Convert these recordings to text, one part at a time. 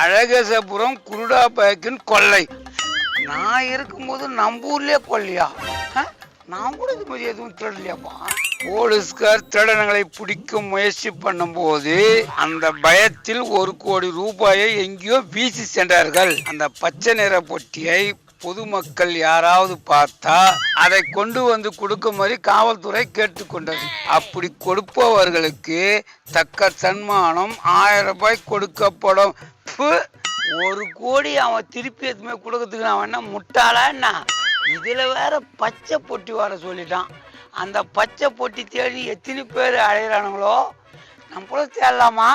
அழகசபுரம் குருடா பேக்கின் கொள்ளை. நான் இருக்கும்போது நம்ம ஊர்லயே கொள்ளையா? நான் கூட இது மாதிரி எதுவும் திருடலையாப்பா? போலீஸ்கார் திருடனங்களை பிடிக்க முயற்சி பண்ணும்போது அந்த பயத்தில் ஒரு கோடி ரூபாயை எங்கேயோ வீசி சென்றார்கள். அந்த பச்சை நிற பொட்டியை பொதுமக்கள் யாராவது பார்த்தா அதை கொண்டு வந்து கொடுக்குமாறு காவல்துறை கேட்டுக்கொண்டது. அப்படி கொடுப்பவர்களுக்கு தக்க சன்மானம் ஆயிரம் ரூபாய் கொடுக்கப்படும். ப்பு, ஒரு கோடி அவன் திருப்பி எதுவுமே கொடுக்கறதுக்கு அவன் என்ன முட்டாளா என்ன? இதுல வேற பச்சை பொட்டி வர சொல்லிட்டான். அந்த பச்சை பொட்டி தேடி எத்தனை பேர் அழைகிறானுங்களோ நம்மளும் தேடலாமா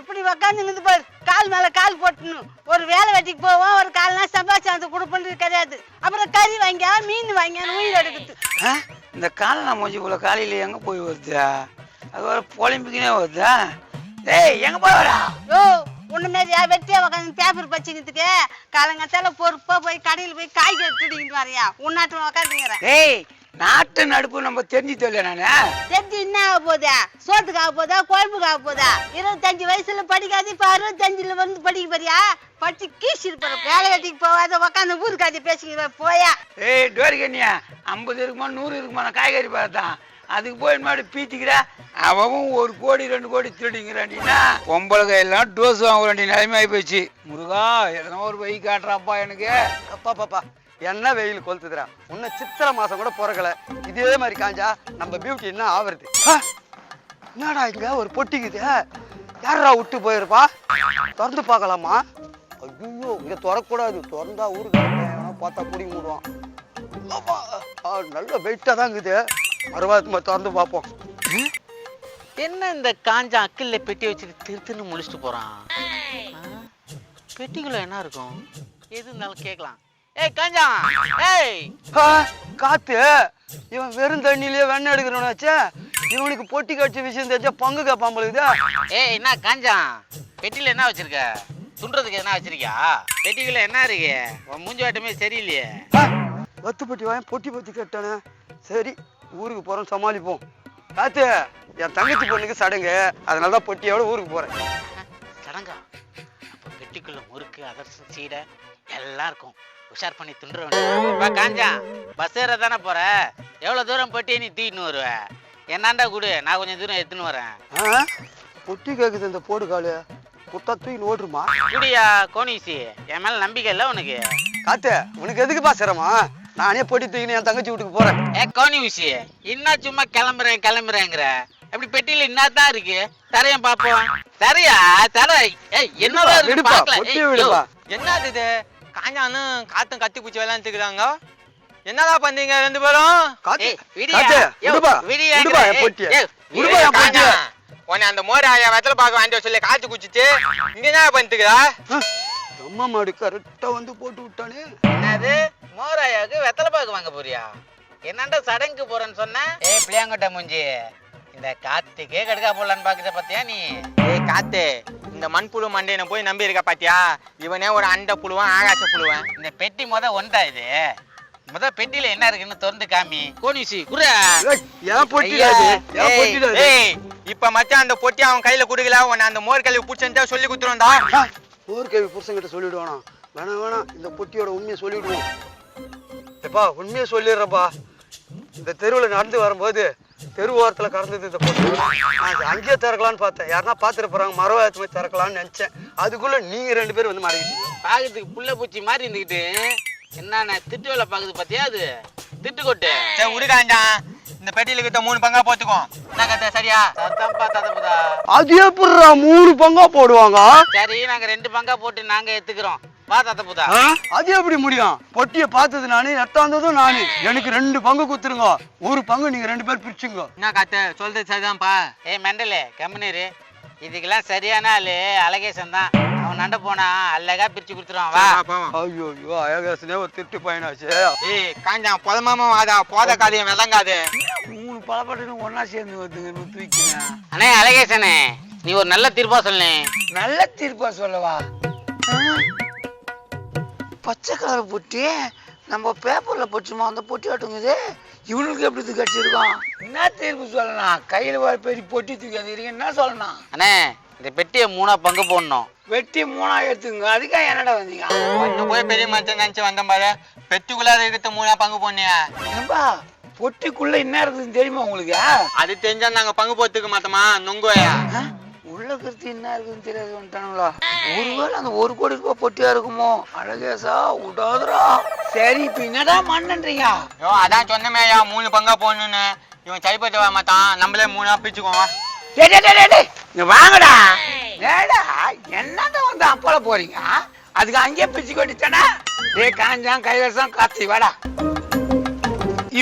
எப்படி உக்காந்து பாரு. கால் மேல கால் போட்டுணும். ஒரு வேலை வெட்டிக்கு போவோம் ஒரு கால்னா சம்பாதிச்சு அந்த கொடுப்பது கிடையாது. அப்புறம் கறி வாங்கியா மீன் வாங்கியா உயிர் எடுக்குது? இந்த காலை நம்ம மூஞ்சி போல காலையில் எங்கே போய் வருதா? அது ஒரு பொலிம்பிக்கினே வருதா டேய் எங்கே போய் வரா? ஓ உன்ன மாரியா வெட்டியா உக்காந்து பேப்பர் பச்சுக்கிறதுக்கு காலங்காத்தால பொறுப்பா போய் கடையில் போய் காய்கறி எடுத்துக்கிட்டு வரையா? உன்னாட்டு உக்காந்துங்கிறேன் டேய் நாட்டு நடுப்பு நம்ம தெரிஞ்சு தெரியல நானு. தெரிஞ்சு என்ன ஆக போதா சோத்துக்கு ஆக போதா குழம்புக்கு ஆக போதா இருபத்தஞ்சு வயசுல படிக்காது இப்ப அறுபத்தஞ்சுல வந்து படிக்க போறியா? படிச்சு கீசிருப்பாரு வேலை வெட்டிக்கு போவாத உக்காந்து ஊருக்காதி பேசிக்கிற போயா ஏய் டோரிக்கண்ணியா ஐம்பது இருக்குமா நூறு இருக்குமா நான் காய்கறி பார்த்தான். அதுக்கு போய் மாதிரி பீத்திக்கிற? அவன் ஒரு கோடி ரெண்டு கோடி திருடிங்கிறாண்டினா பொம்பளை கையெல்லாம் டோஸ் வாங்க நிலைமை ஆகி முருகா எதனா ஒரு வழி காட்டுறாப்பா எனக்கு. அப்பா பாப்பா என்ன வெயில் கொளுத்துதுரா இன்னும் சித்திரை மாசம் கூட பிறக்கல. இதே மாதிரி காஞ்சா நம்ம பியூட்டி என்ன ஆவறது? ஆ! என்னடா இங்க ஒரு பொட்டிக்குது? யாரா விட்டு போயிருப்பா? திறந்து பார்க்கலாமா? ஐயோ இங்க திறக்கூடாது திறந்தா ஊருக்கு பார்த்தா குடி மூடுவான். நல்ல வெயிட்டா தான் இருக்குது மறுவாரத்துமா திறந்து பார்ப்போம். என்ன இந்த காஞ்ச அக்கில்ல பெட்டி வச்சுட்டு திருத்துன்னு முழிச்சிட்டு போறான்? பெட்டிக்குள்ள என்ன இருக்கும்? எது இருந்தாலும் கேட்கலாம். ஏய் காஞ்சா! ஏய்! காத்து. இவன் வெறும் தண்ணியிலேயே வெண்ணெய் எடுக்கிறவனாச்சே இவனுக்கு பொட்டி கடிச்ச விஷயம் தெரிஞ்சா பங்கு கேட்பான் போலுக்குதா ஏய் என்ன காஞ்சா? பெட்டியில என்ன வச்சிருக்க? துண்டுறதுக்கு என்ன வச்சிருக்கியா? பெட்டிக்குள்ள என்ன இருக்கு? உன் மூஞ்சி வாட்டமே சரியில்லையே. வத்து பொட்டி வாங்கி பொட்டி பத்தி கேட்டானே சரி. ஊருக்கு போறோம் சமாளிப்போம். காத்து என் தங்கச்சி பொண்ணுக்கு சடங்கு. அதனால தான் பொட்டியோட ஊருக்கு போறேன். சடங்கா? அப்ப பெட்டிக்குள்ள முறுக்கு அதர்சம் சீடை எல்லாம் இருக்கும். உஷார் பண்ணி துண்டுற வேண்டியது காஞ்சா பஸ் ஏற தானே போற? எவ்வளவு தூரம் பெட்டியை நீ தூக்கின்னு வருவ? என்னாண்டா கொடு? நான் கொஞ்சம் தூரம் எடுத்துன்னு வரேன்? பொட்டி கேக்குது இந்த போடு காலு. குத்தா தூக்கி ஓடுருமா குடியா கோனிசி? என் மேல நம்பிக்கை இல்லை உனக்கு. காத்து உனக்கு எதுக்குப்பா சிரமம்? நானே பொட்டி தூக்கின்னு என் தங்கச்சி வீட்டுக்கு போறேன். ஏ கோனி ஊசி என்ன சும்மா கிளம்புறேன் கிளம்புறேங்கிற. அப்படி பெட்டியில என்னதான் இருக்கு. தரையன் பாப்போம் தரையா? தர. என்னவா இருக்கு விடுப்பா என்னது இது? காஞ்சானும் காத்தும் கத்தி பூச்சி விளையாண்டுக்கிறாங்க என்னடா பண்றீங்க ரெண்டு பேரும்? உன்னை அந்த மோர ஆயா வெத்தலை வேண்டிய சொல்லி காத்து குச்சிட்டு இங்க என்ன பண்ணிட்டுக்கிறா மாடு கரெக்டா வந்து போட்டு விட்டானே. என்னது? மோராயாவுக்கு வெத்தலை பாக்கு வாங்க போறியா? என்னண்டா சடங்கு போறேன்னு சொன்ன? ஏய் பிள்ளையாங்கட்ட மூஞ்சி. இந்த காத்துக்கே கடுக்கா போடலான்னு பாக்குற பாத்தியா நீ? ஏய் காத்து இந்த மண்புழு மண்டையனை போய் நம்பி இருக்க பாத்தியா? இவனே ஒரு அண்ட புழுவன் ஆகாச புழுவன். இந்த பெட்டி முத ஒன்றா இது? முத பெட்டியில என்ன இருக்குன்னு திறந்து காமி. கோனிசி இப்ப மச்சான் அந்த பொட்டி அவன் கையில குடுக்கல உன்னை அந்த மோர் கல்வி புடிச்சா சொல்லி குத்துருந்தா ஊர்கவி புருஷன்கிட்ட சொல்லிடுவானா. வேணாம் வேணாம் இந்த பொட்டியோட உண்மையை சொல்லிடுவோம். எப்பா உண்மையை சொல்லிடுறப்பா இந்த தெருவில் நடந்து வரும்போது தெரு ஓரத்தில் கறந்தது இந்த பொட்டி நான் அங்கேயே திறக்கலான்னு பார்த்தேன். யாருன்னா பார்த்துட்டு போகிறாங்க மரவாயத்து மாதிரி திறக்கலான்னு நினச்சேன். அதுக்குள்ளே நீங்கள் ரெண்டு பேரும் வந்து மாறிக்கிட்டீங்க பாக்கிறதுக்கு புள்ள பூச்சி மாதிரி இருந்துகிட்டு என்னண்ணே திட்டு வேலை பாக்குது பாத்தியா அது? திட்டு கொட்டு. சரி உருகாண்டா இந்த பெட்டியில கிட்ட மூணு பங்கா போத்துக்கோ என்ன கத்த சரியா? சத்தம் பார்த்தா அது எப்படிடா மூணு பங்கா போடுவாங்க. சரி நாங்க ரெண்டு பங்கா போட்டு நாங்க எடுத்துக்கிறோம் வா தாத்தா புதா. ஆ? அது எப்படி முடியும்? பொட்டியை பார்த்தது நானு எட்டாந்ததும் நானு. எனக்கு ரெண்டு பங்கு குத்துருங்க ஒரு பங்கு நீங்க ரெண்டு பேர் பிரிச்சுங்க. என்ன கத்த? சொல்றது சரிதான்ப்பா. ஏய் மெண்டலே கம்முனீரு இதுக்கெல்லாம் சரியான ஆளு அழகேசன் தான். அவன் நண்ட போனா அழகா பிரிச்சு கொடுத்துருவான். வா. ஐயோ ஐயோ அழகாசனே ஒரு திட்டு பையனாச்சு. ஏய் காஞ்சா புதமாமா வாதா போத காதையும் விளங்காது. மூணு பழப்பட்டு ஒண்ணா சேர்ந்து வருதுங்க அண்ணே அழகேசனே நீ ஒரு நல்ல தீர்ப்பா சொல்லு நல்ல தீர்ப்பா சொல்லவா? பச்சை கலர் பொட்டி நம்ம பேப்பர்ல போச்சுமா அந்த பொட்டி ஆட்டுங்குது. இவனுக்கு எப்படி இது கட்சிருக்கோம் என்ன தீர்ப்பு சொல்லணும்? கையில வர பெரிய பொட்டி தூக்கி வந்துக்கிறீங்க என்ன சொல்லணும்? அண்ணே இந்த பெட்டியை மூணா பங்கு போடணும். வெட்டி மூணா எடுத்துங்க. அதுக்காக என்னடா வந்தீங்க? ஒண்ணு போய் பெரிய மனுஷன் நினைச்சு வந்த பாரு. பெட்டிக்குள்ளார இருக்கிறத மூணா பங்கு போனியா ஏம்பா பொட்டிக்குள்ள என்ன இருக்குதுன்னு தெரியுமா உங்களுக்கு? அது தெரிஞ்சா நாங்க பங்கு போத்துக்க மாட்டோமா நொங்குவையா? உள்ள கருத்து என்ன இருக்குன்னு தெரியாது வந்துட்டானுங்களா? ஒருவேளை அந்த ஒரு கோடி ரூபாய் பொட்டியா இருக்குமோ? அழகேசா விடாதுடா சரி இப்ப என்னடா மண்ணன்றீங்க? ஐயோ அதான் சொன்னமேயா மூணு பங்கா போடணும்னு. இவன் சரிப்பட்டு வர மாட்டான் நம்மளே மூணா பிரிச்சுக்குவோம் டேய், டேய், டேய், டேய், இங்க வாங்கடா. ஏடா என்னடா வந்து அப்பள போறீங்க? அதுக்கு அங்கேயே பிச்சு கொட்டித்தானே டேய் காஞ்சான் கைவசம் காத்தி வாடா.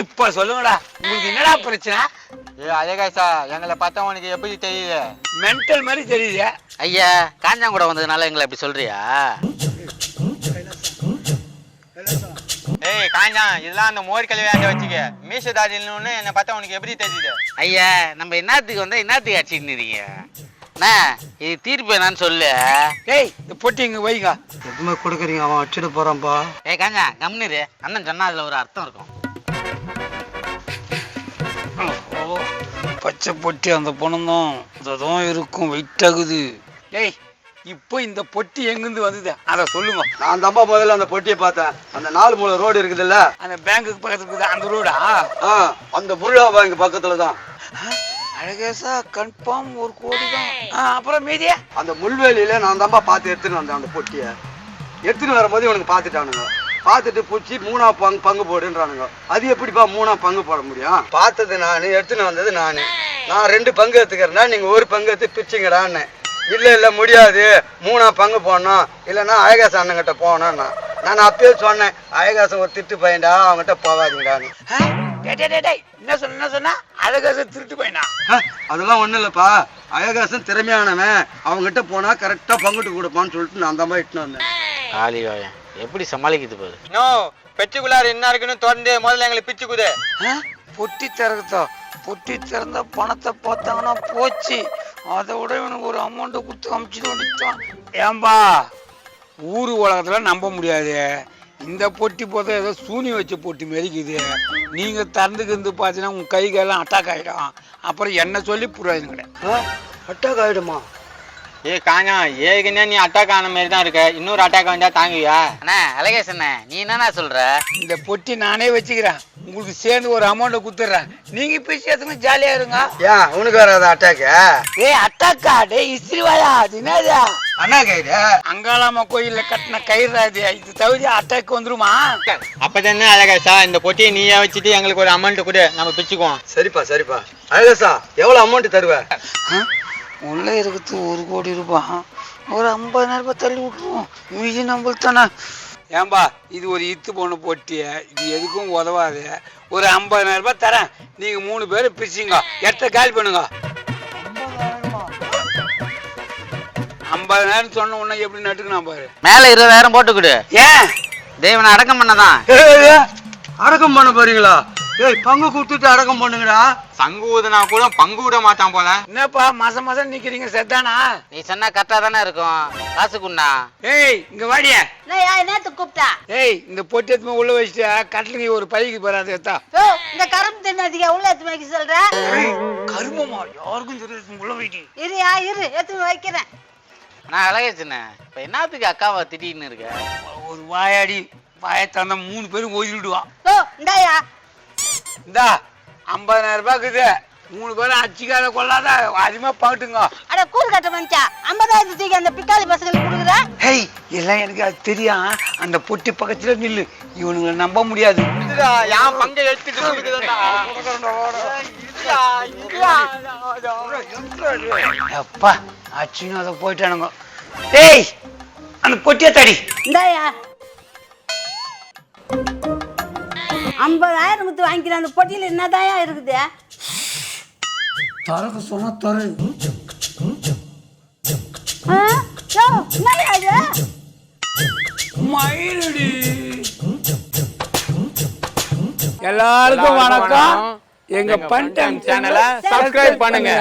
இப்ப சொல்லுங்கடா உங்களுக்கு என்னடா பிரச்சனை? ஏ அழகாசா எங்களை பார்த்தா உனக்கு எப்படி தெரியுது? மென்டல் மாதிரி தெரியுது. ஐயா காஞ்சாங்கூட வந்ததுனால எங்களை இப்படி சொல்றியா? ஏய் காஞ்சான் இதெல்லாம் அந்த மோர் கல்வியாண்ட வச்சுக்க. மீச தாடின்னு என்னை பார்த்தா உனக்கு எப்படி தெரியுது? ஐயா நம்ம என்னத்துக்கு வந்தா என்னத்துக்கு அடிச்சுட்டு இருக்கீங்க? அண்ணா இது தீர்ப்பு என்னன்னு சொல்லு. டேய் இந்த பொட்டி இங்க வைங்க. எதுவுமே கொடுக்குறீங்க அவன் அடிச்சுட்டு போறான்ப்பா. ஏய் காஞ்சா கம்னிரு அண்ணன் சொன்னா அதுல ஒரு அர்த்தம் இருக்கும். பச்சை பொட்டி அந்த பணம் தான் இருக்கும் வெயிட் ஆகுது டேய் இப்போ இந்த பொட்டி எங்கிருந்து வந்தது? அதை சொல்லுங்க. நான் தம்பா முதல்ல அந்த பொட்டியை பார்த்தேன். அந்த நாலு மூணு ரோடு இருக்குதுல்ல? அந்த பேங்குக்கு பக்கத்துல இருக்குது அந்த ரோடா? ஆ அந்த புருளா பேங்க் பக்கத்துல தான் அழகேசா கன்ஃபார்ம் ஒரு கோடி தான் அப்புறம் மீதியா அந்த முள்வேலியில நான் தான்ப்பா பார்த்து எடுத்துன்னு வந்தேன் அந்த பொட்டியை. எடுத்துன்னு வரும்போது இவனுக்கு பார்த்துட்டானுங்க. பார்த்துட்டு பூச்சி மூணா பங்கு பங்கு போடுன்றானுங்க. அது எப்படிப்பா மூணா பங்கு போட முடியும்? பார்த்தது நான் எடுத்துன்னு வந்தது நான். நான் ரெண்டு பங்கு எடுத்துக்கிறேன்னா நீங்க ஒரு பங்கு எடுத்து பிரிச்சிங்கடான்னு இல்ல இல்ல முடியாது. மூணா பங்கு போடணும். இல்லைன்னா அழகாச அண்ணங்கிட்ட போகணும்னா. நான் அப்பயே சொன்னேன் அழகாசன் ஒரு திட்டு பையன்டா அவங்ககிட்ட போகாதீங்கடான்னு. டேய் டேய், டேய், டேய் என்ன சொன்ன என்ன சொன்னா? அழகேசா திருட்டு பையனா? அதெல்லாம் ஒண்ணும் இல்லப்பா. அழகாசன் திறமையானவன். அவங்ககிட்ட போனா கரெக்டா பங்குட்டு கொடுப்பான்னு சொல்லிட்டு நான் தான் இட்டுன்னு வந்தேன். எப்படி சமாளிக்குது பாரு. நோ பெட்டிக்குள்ளார என்ன இருக்குன்னு தொடர்ந்து முதல்ல எங்களை பிச்சு குது ஆ? பொட்டி திறக்கத்தா பொட்டி திறந்த பணத்தை பார்த்தாங்கன்னா போச்சு. அதை விட இவனுக்கு ஒரு அமௌண்ட்டை கொடுத்து அமுச்சுட்டு வந்துட்டான். ஏம்பா ஊர் உலகத்துல நம்ப முடியாது. இந்த பொட்டி போத ஏதோ சூனி வச்ச பொட்டி மெரிக்குது. நீங்க திறந்துக்கிருந்து பார்த்தீங்கன்னா உங்க கை கையெல்லாம் அட்டாக் ஆகிடும் அப்புறம் என்ன சொல்லி புரியாது கிடையாது அட்டாக் ஆயிடுமா? ஏ காஞ்சா ஏற்கனவே நீ அட்டாக் ஆன மாதிரி தான் இருக்க. இன்னொரு அட்டாக் வந்தா தாங்குவியா? அண்ணா அழகேஷ் அண்ணே நீ என்னண்ணா சொல்ற? இந்த பொட்டி நானே வச்சுக்கிறேன். உங்களுக்கு சேர்ந்து ஒரு அமௌண்ட்டை கொடுத்துட்றேன் நீங்க பேசி எத்தனை ஜாலியா இருங்க. ஏன் உனக்கு வராத அட்டாக்கு ஏய் அட்டாக்கா டேய் இஸ்திரிவாயா அது என்னதா? அண்ணா கைடு. அங்காளம்மா கோயில்ல கட்டின கயிறு அது. இது தவிர அட்டாக் வந்துருமா? அப்பதானே அழகாசா இந்த பொட்டியை நீயே வச்சுட்டு எங்களுக்கு ஒரு அமௌண்ட் கொடு. நம்ம பிச்சுக்குவோம். சரிப்பா சரிப்பா. அழகசா எவ்வளவு அமௌண்ட் தருவ? உள்ள இருக்குது ஒரு கோடி ரூபாய். ஒரு ஐம்பதாயிரம் ரூபாய் தள்ளி விட்டுருவோம். மீதி நம்மளுக்கு தானே ஏன்பா இது ஒரு இத்து பொண்ணு போட்டிய. இது எதுக்கும் உதவாது. ஒரு ஐம்பதாயிரம் ரூபாய் தரேன். நீங்க மூணு பேரும் பிரிச்சிங்க எட்ட காலி பண்ணுங்க. ஐம்பதாயிரம் சொன்ன உடனே எப்படி நட்டுக்கணும் பாரு. மேல இருபதாயிரம் போட்டு கொடு ஏன் தெய்வனை அடக்கம் பண்ணதான். அடக்கம் பண்ண போறீங்களா? ஏய் பங்கு கொடுத்துட்டு அடக்கம் பண்ணுங்கடா. சங்கு ஊதுனா கூட பங்கு விட மாட்டான் போல. என்னப்பா மாசம் மாசம் நிக்கிறீங்க செத்தானா? நீ சொன்னா கரெக்டா தானே இருக்கும். காசு குண்ணா ஏய் இங்க வாடிய. என்னத்து கூப்பிட்டா? ஏய் இந்த பொட்டி எடுத்து உள்ள வச்சுட்டு கட்டிலுக்கு ஒரு பைக்கு போறாது எத்தா ஓ இந்த கரும்பு தின்னதுக்கு உள்ள எடுத்து வைக்க சொல்ற? கருமமா யாருக்கும் தெரியாது உள்ள வைக்கி இருயா இரு எடுத்து வைக்கிறேன். நான் அழகேஷ் அண்ணே இப்ப என்னத்துக்கு அக்காவை திட்டின்னு இருக்க? ஒரு வாயாடி வாயை தந்த மூணு பேரும் ஓதிடுவா ஓ இந்தாயா இந்தா ஐம்பதாயிரம் ரூபாய் இருக்குது. மூணு பேரும் அச்சிக்காத கொள்ளாத அதிகமா பாட்டுங்க. அட கூறு கட்ட மனுச்சா ஐம்பதாயிரத்து தூக்கி அந்த பிக்காளி பசங்களுக்கு கொடுக்குற ஹேய் எல்லாம் எனக்கு அது தெரியும். அந்த பொட்டி பக்கத்துல நில்லு. இவனுங்களை நம்ப முடியாது. இதுடா, என் பங்கை. அப்பா அச்சின்னு அதை போயிட்டானுங்க. டேய் அந்த பொட்டியை தடி. இந்தாயா. ஐம்பதாயிரம் கொடுத்து வாங்கிக்கிற அந்த பொட்டியில் என்னதாயா இருக்குது? தரக்கு சொன்னா தரு? மயிலடி. எல்லாருக்கும் வணக்கம். எங்க பண்டம் சேனலை சப்ஸ்கிரைப் பண்ணுங்க.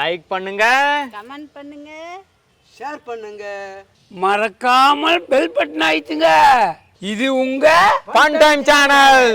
லைக் பண்ணுங்க. கமெண்ட் பண்ணுங்க. ஷேர் பண்ணுங்க. மறக்காமல் பெல் பட்டன் ஆயிடுச்சுங்க இது உங்க ஃபன் டைம் சேனல்